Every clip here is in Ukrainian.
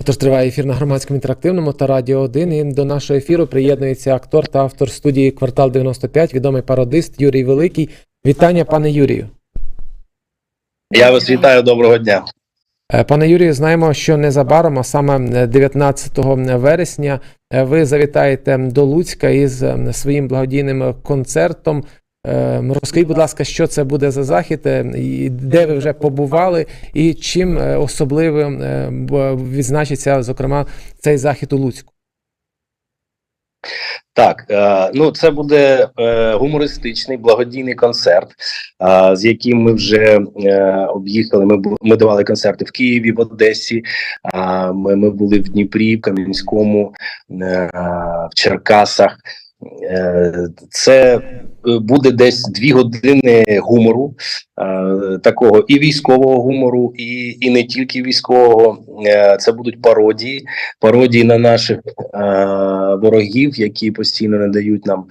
Отож триває ефір на громадському інтерактивному та радіо 1. І до нашого ефіру приєднується актор та автор студії Квартал 95, відомий пародист Юрій Великий. Вітання, пане Юрію. Я вас вітаю, доброго дня. Е, Пане Юрію, знаємо, що незабаром, а саме 19 вересня, е, ви завітаєте до Луцька із е, своїм благодійним концертом. Е, Розкажіть, будь ласка, що це буде за захід, е, де ви вже побували, і чим е, особливим відзначиться, зокрема, цей захід у Луцьку? Так, ну це буде гумористичний благодійний концерт, з яким ми вже об'їхали. Ми ми давали концерти в Києві, в Одесі. ми, були в Дніпрі, в Кам'янському, в Черкасах. Е, Це е, буде десь дві години гумору, е, такого і військового гумору, і, і не тільки військового. Це будуть пародії, пародії на наших ворогів, які постійно не дають нам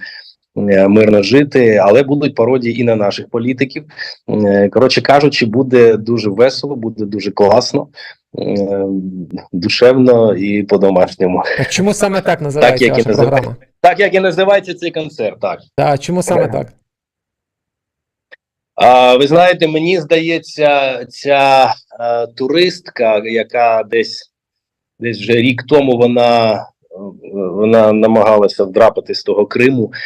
мирно жити, але будуть пародії і на наших політиків. Е, Коротше кажучи, буде дуже весело, буде дуже класно, е, душевно і по-домашньому. А чому саме так називається як і ваша називає. програма? Так як і називається цей концерт, так. Та чому саме так? А, ви знаєте, мені здається, ця е, туристка, яка десь десь вже рік тому вона, е, вона намагалася вдрапати з того Криму е,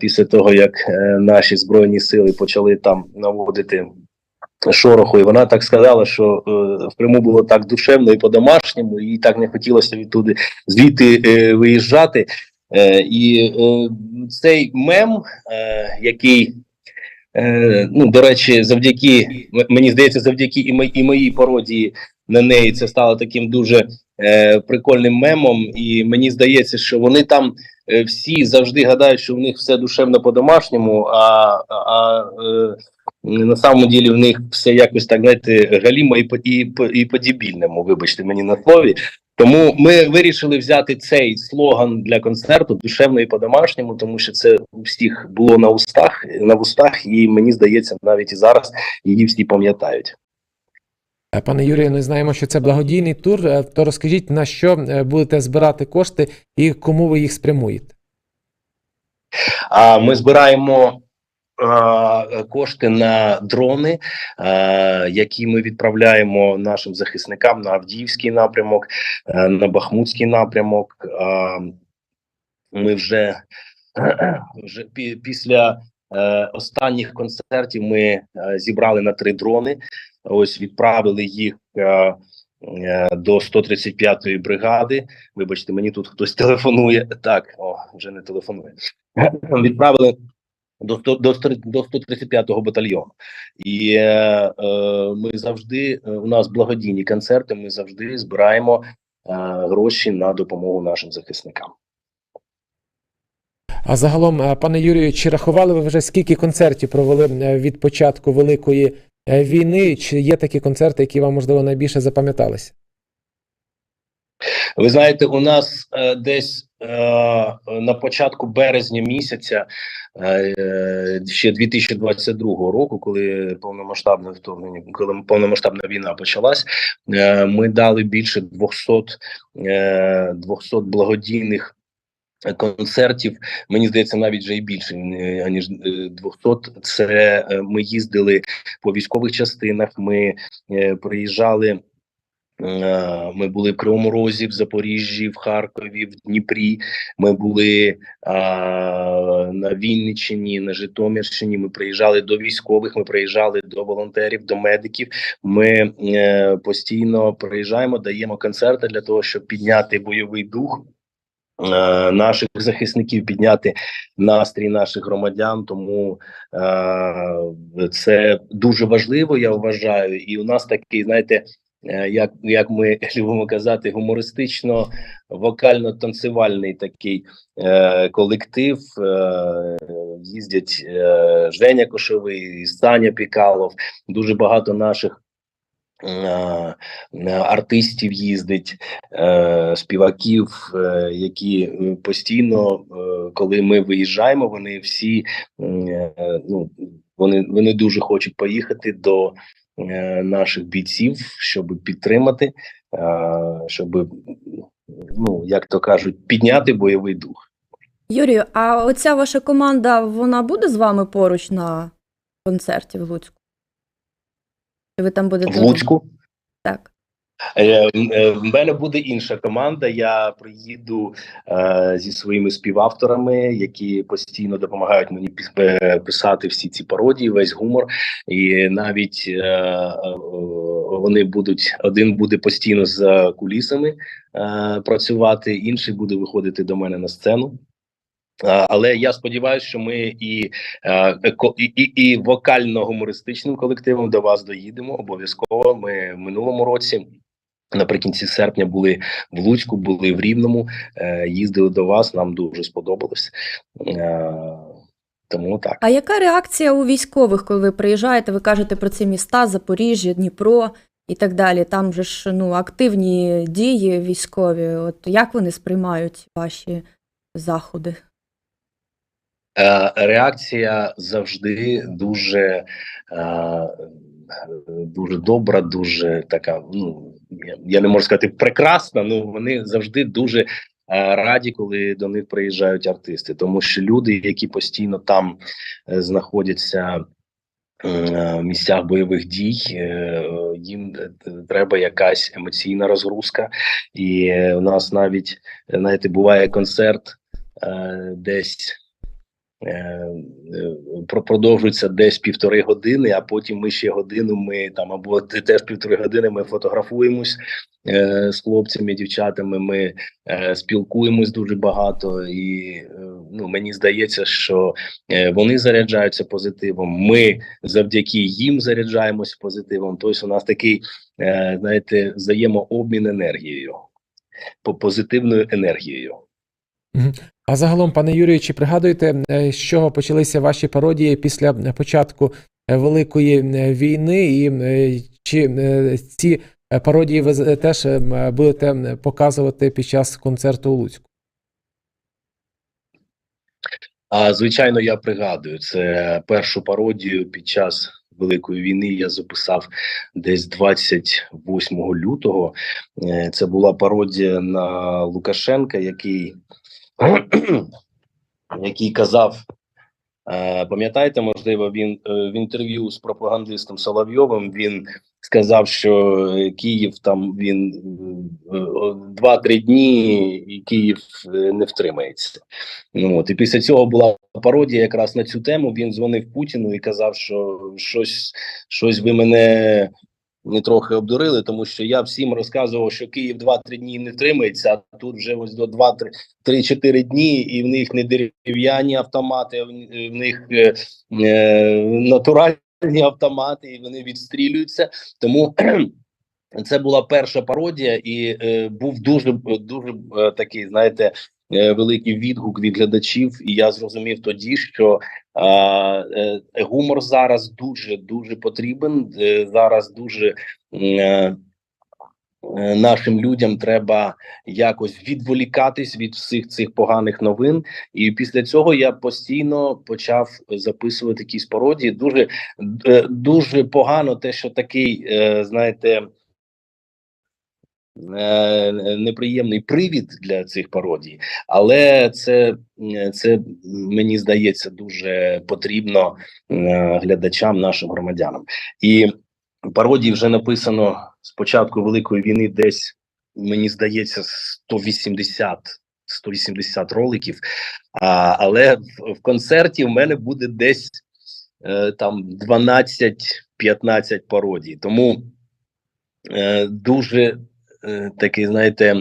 після того, як е, наші збройні сили почали там наводити шороху, і вона так сказала, що е, в Криму було так душевно і по-домашньому, і так не хотілося відтуди звідти е, виїжджати. Е, і е, цей мем, е, який Е, ну, до речі, завдяки мені здається, завдяки і, мо- і моїй пародії на неї це стало таким дуже е, прикольним мемом. І мені здається, що вони там е, всі завжди гадають, що в них все душевно по-домашньому, а, а е, на самом ділі в них все якось так, знаєте, галімо і по і, і по-дебільному, вибачте мені на слові. Тому ми вирішили взяти цей слоган для концерту душевно і по-домашньому, тому що це у всіх було на устах, на вустах, і мені здається, навіть і зараз її всі пам'ятають. Е, Пане Юрію, ми знаємо, що це благодійний тур. е, То розкажіть, на що е, будете збирати кошти і кому ви їх спрямуєте? Ми збираємо кошти на дрони, які ми відправляємо нашим захисникам на Авдіївський напрямок, на Бахмутський напрямок. Ми вже, вже після е, останніх концертів ми е, зібрали на три дрони. Ось відправили їх. Е, е, до 135-ї бригади. Вибачте, мені тут хтось телефонує. Так, о, вже не телефонує. Відправили до 100 до 100 до 135-го батальйону. І е, е, ми завжди у нас благодійні концерти. Ми завжди збираємо е, гроші на допомогу нашим захисникам. А загалом, е, пане Юрію, чи рахували ви вже скільки концертів провели е, від початку великої е, війни? Чи є такі концерти, які вам можливо найбільше запам'яталися? Ви знаєте, у нас е, десь е, на початку березня місяця е, ще 2022 року, коли повномасштабне вторгнення, коли повномасштабна війна почалась, е, ми дали більше 200, е, 200 благодійних. Концертів мені здається навіть вже і більше е, аніж е, 200. Це е, ми їздили по військових частинах. Ми е, приїжджали Е, Ми були в Кривому Розі, в Запоріжжі, в Харкові, в Дніпрі. Ми були а, на Вінниччині, на Житомирщині. Ми приїжджали до військових, ми приїжджали до волонтерів, до медиків. Ми е, постійно приїжджаємо, даємо концерти для того, щоб підняти бойовий дух. Е, Наших захисників підняти настрій наших громадян, тому е, це дуже важливо, я вважаю. І у нас такий, знаєте, е, як, як ми любимо казати, гумористично вокально-танцювальний такий е, колектив. Е, їздять е, Женя Кошовий, Саня Пікалов, дуже багато наших. Артистів їздить, е, співаків, е, які постійно, е, коли ми виїжджаємо, вони всі ну, вони, вони дуже хочуть поїхати до наших бійців, щоб підтримати щоб, ну як то кажуть, підняти бойовий дух. Юрію, а оця ваша команда, вона буде з вами поруч на концерті в Луцьку? Ви там будете? В Луцьку Так. Е, е, В мене буде інша команда. Я приїду е, зі своїми співавторами, які постійно допомагають мені е, писати всі ці пародії, весь гумор. І навіть е, вони будуть один буде постійно за кулісами е, працювати, інший буде виходити до мене на сцену. Але я сподіваюся, що ми і, е, і, і, і вокально-гумористичним колективом до вас доїдемо. Обов'язково. Ми в минулому році. Наприкінці серпня були в Луцьку, були в Рівному, е, їздили до вас. Нам дуже сподобалось. Е, тому так. А яка реакція у військових, коли ви приїжджаєте, ви кажете про ці міста, Запоріжжя, Дніпро і так далі? Там же ж ну, активні дії військові. От як вони сприймають ваші заходи? Е, реакція завжди дуже, е, дуже добра, дуже така. Ну я- не можу сказати прекрасна. Ну вони завжди дуже е, раді, коли до них приїжджають артисти, тому що люди, які постійно там знаходяться. В місцях бойових дій їм треба якась емоційна розгрузка, і у нас навіть знаєте, буває концерт десь продовжується десь півтори години, а потім ми ще годину. Ми там або теж півтори години ми фотографуємось е, з хлопцями, дівчатами. Ми е, спілкуємось дуже багато, і е, ну мені здається, що е, вони заряджаються позитивом. Ми завдяки їм заряджаємось позитивом. Тобто, у нас такий, е, знаєте, взаємообмін енергією, по позитивною енергією. А загалом, пане Юрію, чи пригадуєте, е, з чого почалися ваші пародії після початку е, Великої війни, і е, чи ці пародії ви теж будете показувати під час концерту у Луцьку? А звичайно, я пригадую це першу пародію під час Великої війни. Я записав десь 28 лютого. Це була пародія на Лукашенка, який, який казав. е, Пам'ятаєте, можливо, він е, в інтерв'ю з пропагандистом Соловйовим він сказав, що е, Київ там він е, е, два-три дні, і Київ не втримається. Ну от і після цього була пародія якраз на цю тему. Він дзвонив Путіну і казав, що щось, щось ви мене не трохи обдурили, тому що я всім розказував, що Київ 2-3 дні не тримається, а тут вже ось до 2-3-4 дні, і в них не дерев'яні автомати, в них е, е, натуральні автомати, і вони відстрілюються. Тому це була перша пародія, і е, був дуже дуже е, такий, знаєте, великий відгук від глядачів. І я зрозумів тоді, що е, е, гумор зараз дуже дуже потрібен. Е, зараз дуже е, е, нашим людям треба якось відволікатись від всіх цих поганих новин. І після цього я постійно почав записувати якісь пародії. Дуже е, дуже погано, те, що такий, е, знаєте. Е, Неприємний привід для цих пародій, але це, це мені здається дуже потрібно е, глядачам, нашим громадянам. І пародій вже написано з початку Великої війни, десь мені здається, 180 180 роликів. А, але в, в концерті в мене буде десь е, там 12-15 пародій. Тому е, дуже такий, знаєте,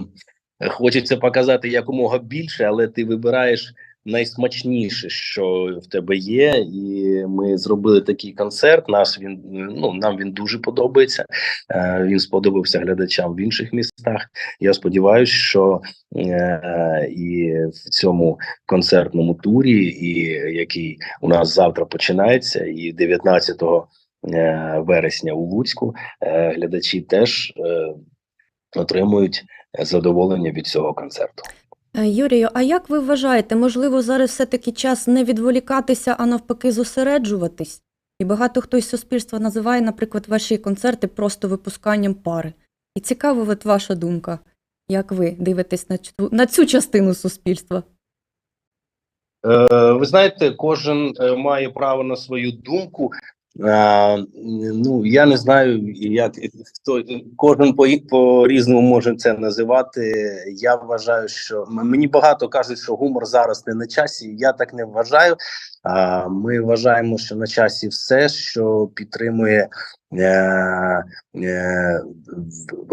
хочеться показати якомога більше, але ти вибираєш найсмачніше, що в тебе є, і ми зробили такий концерт. Нас він ну нам він дуже подобається. Е, він сподобався глядачам в інших містах. Я сподіваюся, що е, і в цьому концертному турі, і який у нас завтра починається, і 19 е, вересня у Луцьку, глядачі теж отримують задоволення від цього концерту. Е, Юрію, а як ви вважаєте, можливо, зараз все-таки час не відволікатися, а навпаки зосереджуватись? І багато хто із суспільства називає, наприклад, ваші концерти просто випусканням пари. І цікава от ваша думка, як ви дивитесь на цю, на цю частину суспільства? Е, ви знаєте, кожен е, має право на свою думку. Е, ну я не знаю, як хто кожен по по різному може це називати. Я вважаю, що мені багато кажуть, що гумор зараз не на часі. Я так не вважаю. Ми вважаємо, що на часі все, що підтримує е, е,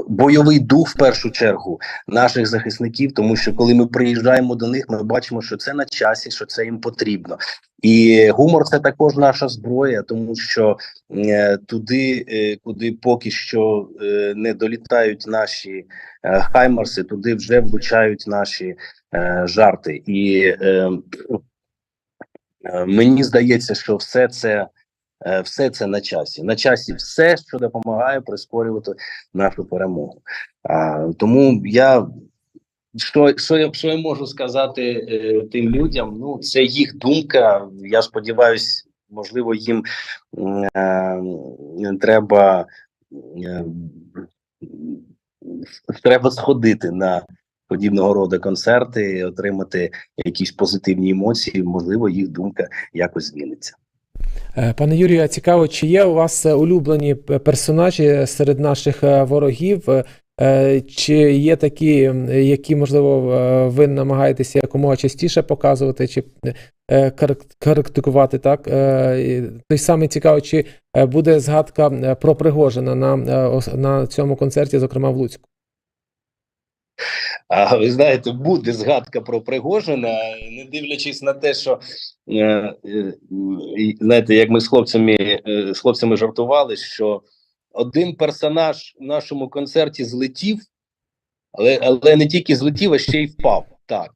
бойовий дух в першу чергу наших захисників, тому що коли ми приїжджаємо до них, ми бачимо, що це на часі, що це їм потрібно. І гумор це також наша зброя, тому що е, туди, е, куди поки що е, не долітають наші е, хаймарси, туди вже влучають наші е, жарти. І е, мені здається, що все це. е, Все це на часі. На часі все, що допомагає прискорювати нашу перемогу. Тому я що, що, я, що я можу сказати е, тим людям? Ну, це їх думка. Я сподіваюся, можливо, їм е, треба, е, треба сходити на подібного роду концерти, отримати якісь позитивні емоції. Можливо, їх думка якось зміниться. Е, Пане Юрію, цікаво, чи є у вас улюблені персонажі серед наших е, ворогів? Е, Чи є такі, які, можливо, ви намагаєтеся якомога частіше показувати, чи карактикувати, так? Той самий цікаво, чи буде згадка про Пригожина на, на цьому концерті, зокрема в Луцьку? А ви знаєте, буде згадка про Пригожина, не дивлячись на те, що е, е, знаєте, як ми з хлопцями е, з хлопцями жартували, що один персонаж в нашому концерті злетів, але, але не тільки злетів, а ще й впав. Так.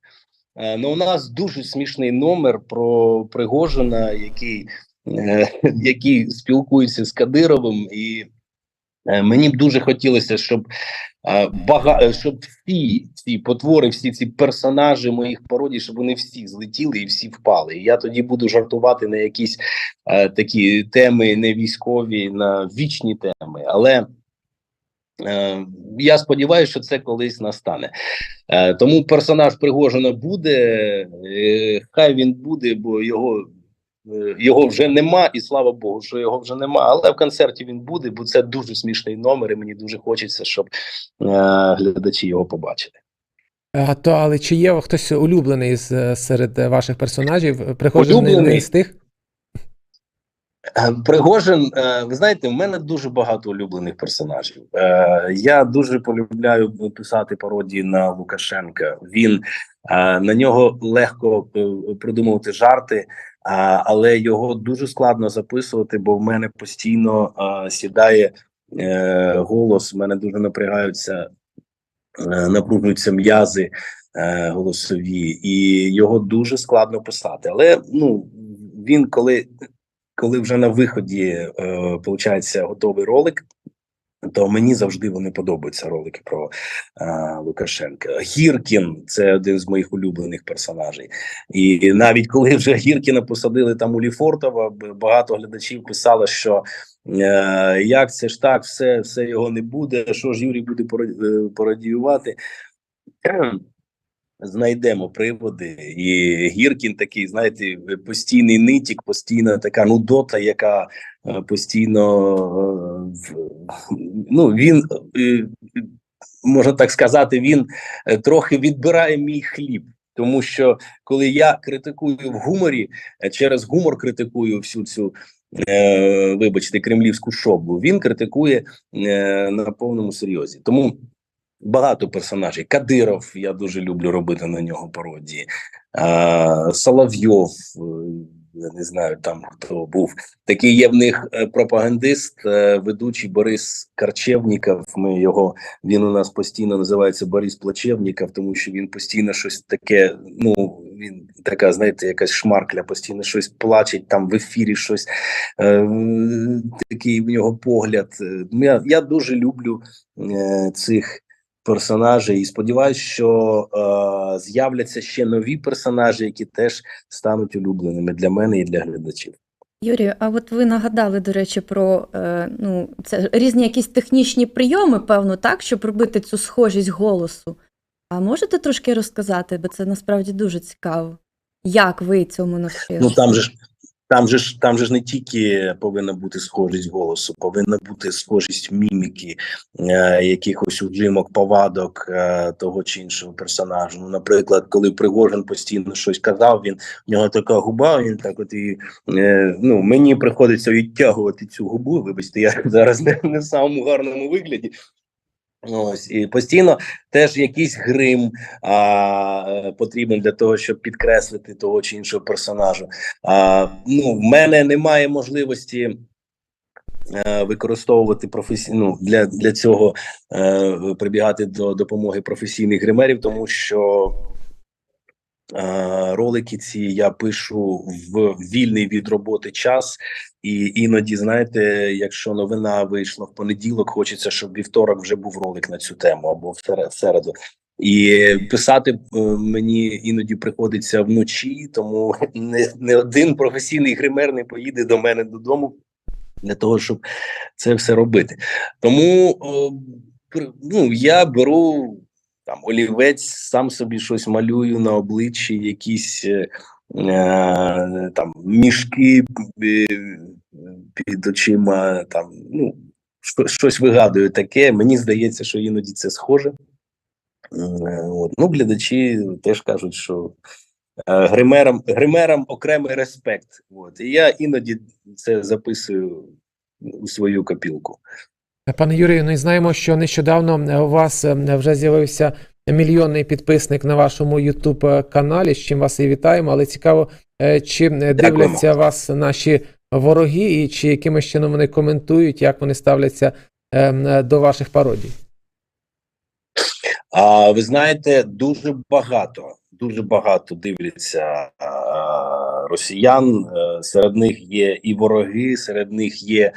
Ну, у нас дуже смішний номер про Пригожина, який, який спілкується з Кадировим, і мені б дуже хотілося, щоб бага, е, щоб всі ці потвори, всі ці персонажі моїх пародій, щоб вони всі злетіли і всі впали. І я тоді буду жартувати на якісь е, такі теми, не військові, на вічні теми. Але е, я сподіваюся, що це колись настане. Е, тому персонаж Пригожина буде, е, хай він буде, бо його. Е, Його вже нема, і слава Богу, що його вже нема. Але в концерті він буде, бо це дуже смішний номер, і мені дуже хочеться, щоб е, глядачі його побачили. А то, але чи є хтось улюблений з, е, серед е, ваших персонажів? Пригожин не, з тих? Е, Пригожин, е, ви знаєте, в мене дуже багато улюблених персонажів. Е, Я дуже полюбляю писати пародії на Лукашенка. Він е, на нього легко е, придумувати жарти, а, але його дуже складно записувати, бо в мене постійно е, сідає е, голос. В мене дуже напрягаються, е, напружуються м'язи е, голосові, і його дуже складно писати. Але ну він коли коли вже на виході е, получається готовий ролик, то мені завжди вони подобаються ролики про е, Лукашенка. Гіркін це один з моїх улюблених персонажей. І навіть коли вже Гіркіна посадили там у Ліфортова, багато глядачів писало, що е, як це ж так, все, все його не буде. Що ж Юрій буде пора- е. Знайдемо приводи, і Гіркін такий, знаєте, постійний нитік, постійна така нудота, яка е, постійно ну він е, можна так сказати, він е, трохи відбирає мій хліб. Тому що коли я критикую в гуморі, е, через гумор критикую всю цю, е, вибачте, кремлівську шоблу, він критикує е, на повному серйозі. Тому багато персонажів. Кадиров, я дуже люблю робити на нього пародії. А, Соловйов, е, не знаю там хто був. Такий є в них е, пропагандист, е, ведучий Борис Карчевніков. Ми його він у нас постійно називається Борис Плачевніков, тому що він постійно щось таке. Ну він така, знаєте, якась шмаркля, постійно щось плачеть там в ефірі. Щось е, такий в нього погляд. Е, Я, я дуже люблю е, цих персонажей і сподіваюся, що е, з'являться ще нові персонажі, які теж стануть улюбленими для мене і для глядачів. Юрію, а от ви нагадали, до речі, про е, ну, це різні якісь технічні прийоми, певно, так, щоб робити цю схожість голосу. А можете трошки розказати, бо це насправді дуже цікаво. Як ви цьому навчилися? Ну там же ж там же ж там же ж не тільки повинна бути схожість голосу, повинна бути схожість міміки, е, якихось ужимок, повадок е, того чи іншого персонажу. Ну, наприклад, коли Пригожин постійно щось казав, він в нього така губа, він так от і е, ну мені приходиться відтягувати цю губу. Вибачте, я зараз не, не в самому гарному вигляді. Ось і постійно теж якийсь грим а, е, потрібен для того, щоб підкреслити того чи іншого персонажа. А, ну, в мене немає можливості е, використовувати професійну для, для цього е, прибігати до допомоги професійних гримерів, тому що ролики ці я пишу в вільний від роботи час. І іноді, знаєте, якщо новина вийшла в понеділок, хочеться, щоб вівторок вже був ролик на цю тему або в середу. І писати е, мені іноді приходиться вночі, тому не, не один професійний гример не поїде до мене додому для того, щоб це все робити. Тому о, ну, я беру там олівець, сам собі щось малюю на обличчі, якісь е, е, там мішки е, під очима, там ну щось вигадую таке. Мені здається, що іноді це схоже. Е, От. Ну, глядачі теж кажуть, що гримерам, гримерам окремий респект. От. І я іноді це записую у свою копілку. Пане Юрію, ну і знаємо, що нещодавно е, у вас е, вже з'явився мільйонний підписник на вашому youtube каналі. З чим вас і вітаємо. Але цікаво, е, чи е, дивляться вас наші вороги, і чи якимось чином вони коментують, як вони ставляться е, до ваших пародій. А ви знаєте, дуже багато, дуже багато дивляться а, росіян. Е, Серед них є і вороги, серед них є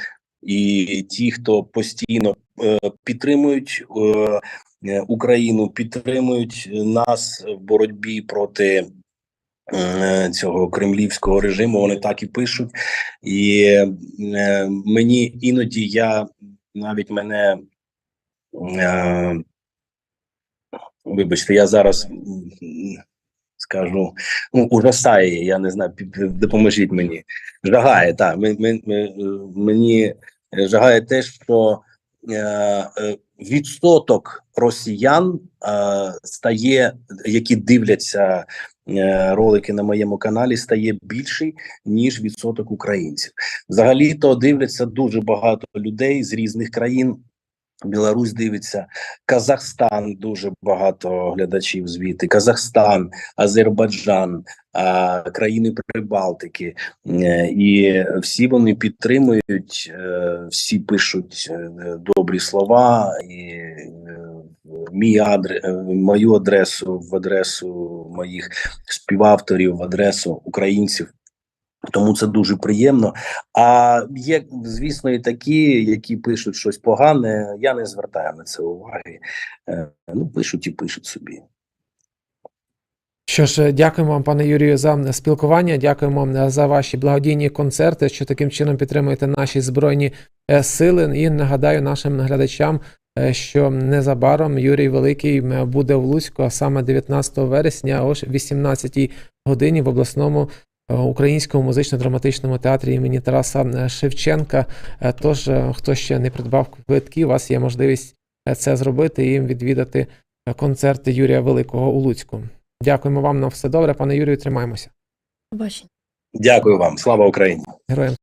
і ті, хто постійно е, підтримують е, е, Україну, підтримують нас в боротьбі проти. Цього кремлівського режиму вони так і пишуть, і е, мені іноді я навіть мене е, Вибачте, я зараз скажу, ну, ужасає, я не знаю, допоможіть мені. Жагає, так. Ми, ми, ми, мені жагає те, що е, е, відсоток росіян е, стає, які дивляться ролики на моєму каналі, стає більший, ніж відсоток українців. Взагалі-то дивляться дуже багато людей з різних країн. Білорусь дивиться, Казахстан дуже багато глядачів звідти, Казахстан, Азербайджан, країни Прибалтики, Е, і всі вони підтримують, е, всі пишуть е, добрі слова, і мій адре, е, мою адресу, в адресу моїх співавторів, в адресу українців. Тому це дуже приємно. А є, звісно, і такі, які пишуть щось погане. Я не звертаю на це уваги. Е, Ну, пишуть і пишуть собі. Що ж, дякуємо вам, пане Юрію, за спілкування. Дякуємо е, за ваші благодійні концерти, що таким чином підтримуєте наші збройні е, сили. І нагадаю нашим глядачам, що незабаром Юрій Великий буде в Луцьку, а саме 19 вересня о 18 годині в обласному українському музично-драматичному театрі імені Тараса е, Шевченка. Е, Тож, е, хто ще не придбав квитки, у вас є можливість е, це зробити і відвідати е, концерти Юрія Великого у Луцьку. Дякуємо вам на все добре, пане Юрію. Тримаємося. Побачення. Дякую вам. Слава Україні! Героям